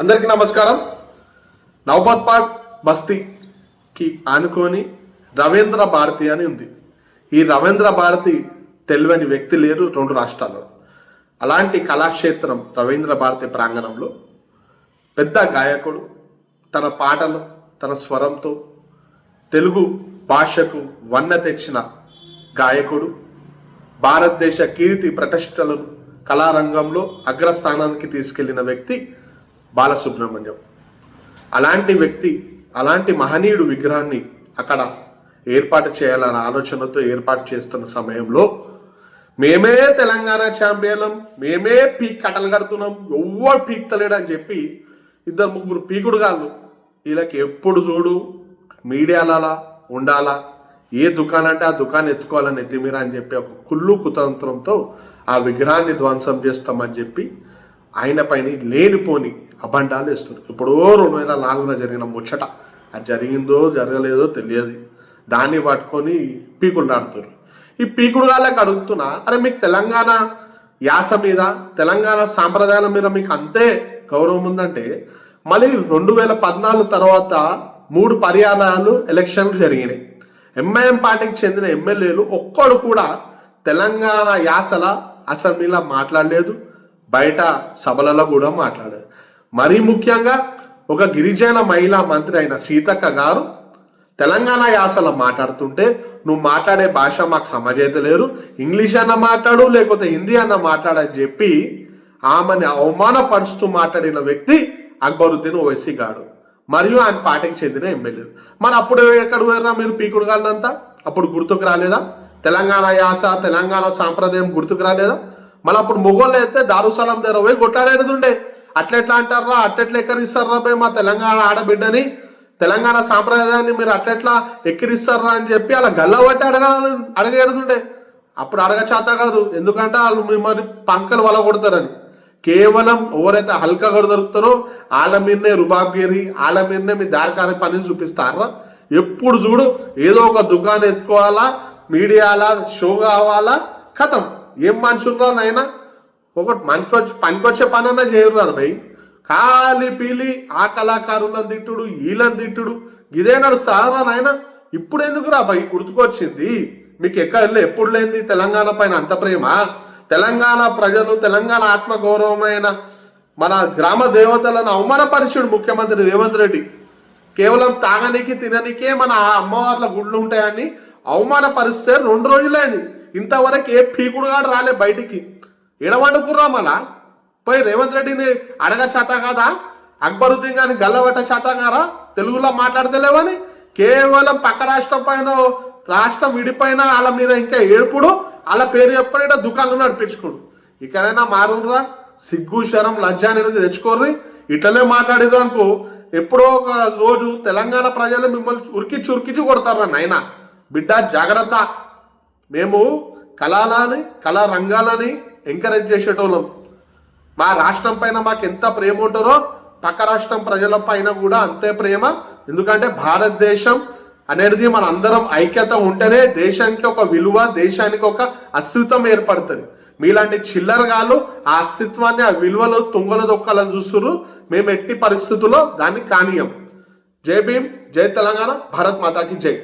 అందరికీ నమస్కారం. నవబాద్పాడ్ బస్తీకి ఆనుకొని రవీంద్ర భారతి అని ఉంది. ఈ రవీంద్ర భారతి తెలివని వ్యక్తి లేరు రెండు రాష్ట్రాల్లో. అలాంటి కళాక్షేత్రం రవీంద్ర భారతి ప్రాంగణంలో పెద్ద గాయకుడు తన పాటలు తన స్వరంతో తెలుగు భాషకు వన్న తెచ్చిన గాయకుడు భారతదేశ కీర్తి ప్రతిష్టలను కళారంగంలో అగ్రస్థానానికి తీసుకెళ్ళిన వ్యక్తి బాలసుబ్రహ్మణ్యం. అలాంటి వ్యక్తి అలాంటి మహనీయుడు విగ్రహాన్ని అక్కడ ఏర్పాటు చేయాలన్న ఆలోచనతో ఏర్పాటు చేస్తున్న సమయంలో మేమే తెలంగాణ ఛాంపియన్లం మేమే పీక్ కట్టలు కడుతున్నాం ఎవ్వరు పీక్తలేడు అని చెప్పి ఇద్దరు ముగ్గురు పీకుడు కాళ్ళు. వీళ్ళకి ఎప్పుడు చూడు మీడియాలలో ఉండాలా ఏ దుకాణం అంటే ఆ దుకాణం ఎత్తుకోవాలని ఎత్తిమీరా అని చెప్పి ఒక కుళ్ళు కుతంత్రంతో ఆ విగ్రహాన్ని ధ్వంసం చేస్తామని చెప్పి ఆయన పైన లేనిపోని అబండాలు వేస్తుంది ఇప్పుడు రెండు వేల నాలుగున జరిగిన ముచ్చట. అది జరిగిందో జరగలేదో తెలియదు. దాన్ని పట్టుకొని పీకులు నాడుతున్నారు ఈ పీకుడు వాళ్ళకి అడుగుతున్నా అరే మీకు తెలంగాణ యాస మీద తెలంగాణ సాంప్రదాయాల మీద మీకు అంతే గౌరవం ఉందంటే మళ్ళీ రెండు వేల పద్నాలుగు తర్వాత మూడు పర్యాయాలు ఎలక్షన్లు జరిగినాయి. ఎంఐఎం పార్టీకి చెందిన ఎమ్మెల్యేలు ఒక్కడు కూడా తెలంగాణ యాసల అసెంబ్లీలో మాట్లాడలేదు. బయట సభలలో కూడా మాట్లాడలేదు. మరీ ముఖ్యంగా ఒక గిరిజన మహిళా మంత్రి అయిన సీతక్క గారు తెలంగాణ యాసలో మాట్లాడుతుంటే నువ్వు మాట్లాడే భాష మాకు సమజైతలేరు ఇంగ్లీష్ అన్న మాట్లాడు లేకపోతే హిందీ అన్న మాట్లాడని చెప్పి ఆమెని అవమానపరుస్తూ మాట్లాడిన వ్యక్తి అక్బరుద్దీన్ ఓవైసీ గాడు మరియు ఆయన పార్టీకి చెందిన ఎమ్మెల్యేలు మరి అప్పుడు ఎక్కడ పోయారా మీరు? పీకుడు గాళ్ళంతా అప్పుడు గుర్తుకు రాలేదా? తెలంగాణ యాస తెలంగాణ సాంప్రదాయం గుర్తుకు రాలేదా? మళ్ళీ అప్పుడు మొగోళ్ళు అయితే దారుసలం దగ్గర పోయి కొట్లాడేది ఉండే అట్లెట్లా అంటారా అట్లెట్లా ఎక్కరిస్తారా పోయి మా తెలంగాణ ఆడబిడ్డని? తెలంగాణ సాంప్రదాయాన్ని మీరు అట్లెట్లా ఎక్కిరిస్తారా అని చెప్పి అలా గల్లబట్టి అడగ అడగేడుతుండే అప్పుడు అడగ చేత కాదు. ఎందుకంటే వాళ్ళు మిమ్మల్ని పంకలు వల కొడతారని. కేవలం ఎవరైతే హల్కగా దొరుకుతారో వాళ్ళ మీదనే రుబాబ్గిరి వాళ్ళ మీదనే మీ దారికారి పని చూపిస్తారా ఎప్పుడు చూడు ఏదో ఒక దుకాణం ఎత్తుకోవాలా మీడియాలా షో కావాలా కథం ఏం మనుషులరా నైనా ఒకటి మనకొచ్చి పనికొచ్చే పని అన్నా చేయరు భయ్. కాలి పీలి ఆ కళాకారులను తిట్టుడు వీళ్ళని తిట్టుడు. ఇదే నడుస్తారా నాయన? ఇప్పుడు ఎందుకు రా భయ్ గుర్తుకొచ్చింది? మీకు ఎక్కడ వెళ్ళి ఎప్పుడు లేనిది తెలంగాణ పైన అంత ప్రేమ? తెలంగాణ ప్రజలు తెలంగాణ ఆత్మగౌరవమైన మన గ్రామ దేవతలను అవమానపరిచుడు ముఖ్యమంత్రి రేవంత్ రెడ్డి. కేవలం తాగనీకి తిననీకే మన అమ్మవార్ల గుళ్ళు ఉంటాయని అవమానపరిస్తే రెండు రోజులైంది. ఇంతవరకు ఏ పీకుడుగాడు రాలే బయటికి. ఎడవండుకుర్రా మళ్ళా? పోయి రేవంత్ రెడ్డిని అడగ చేత కాదా? అక్బరుద్దీన్ గాని గల్లబట్ట చేత కారా తెలుగులో మాట్లాడతలేవని కేవలం పక్క రాష్ట్రం పైన రాష్ట్రం విడిపోయిన వాళ్ళ మీద ఇంకా ఏడుపుడు వాళ్ళ పేరు చెప్పుకొని ఇట్లా దుకాణం నడిపించుకోడు ఇక్కడైనా మారురా సిగ్గు శరం లజ్జ అనేది తెచ్చుకోర్రి. ఇట్లనే మాట్లాడేది అనుకో ఎప్పుడో ఒక రోజు తెలంగాణ ప్రజలు మిమ్మల్ని ఉరికిచ్చి ఉరికిచ్చి కొడతారా నాయన. బిడ్డ జాగ్రత్త. మేము కళాలని కళా రంగాలని ఎంకరేజ్ చేసేటోళ్ళం. మా రాష్ట్రం పైన మాకు ఎంత ప్రేమ ఉంటారో పక్క రాష్ట్రం ప్రజల పైన కూడా అంతే ప్రేమ. ఎందుకంటే భారతదేశం అనేది మన అందరం ఐక్యత ఉంటేనే దేశానికి ఒక విలువ దేశానికి ఒక అస్తిత్వం ఏర్పడుతుంది. మీలాంటి చిల్లరగాళ్ళు ఆ అస్తిత్వాన్ని ఆ విలువలు తుంగలు దొక్కాలని చూస్తున్నారు మేము ఎట్టి పరిస్థితుల్లో దాన్ని కానీయం జై భీమ్ జై తెలంగాణ భారత్ మాతాకి జై.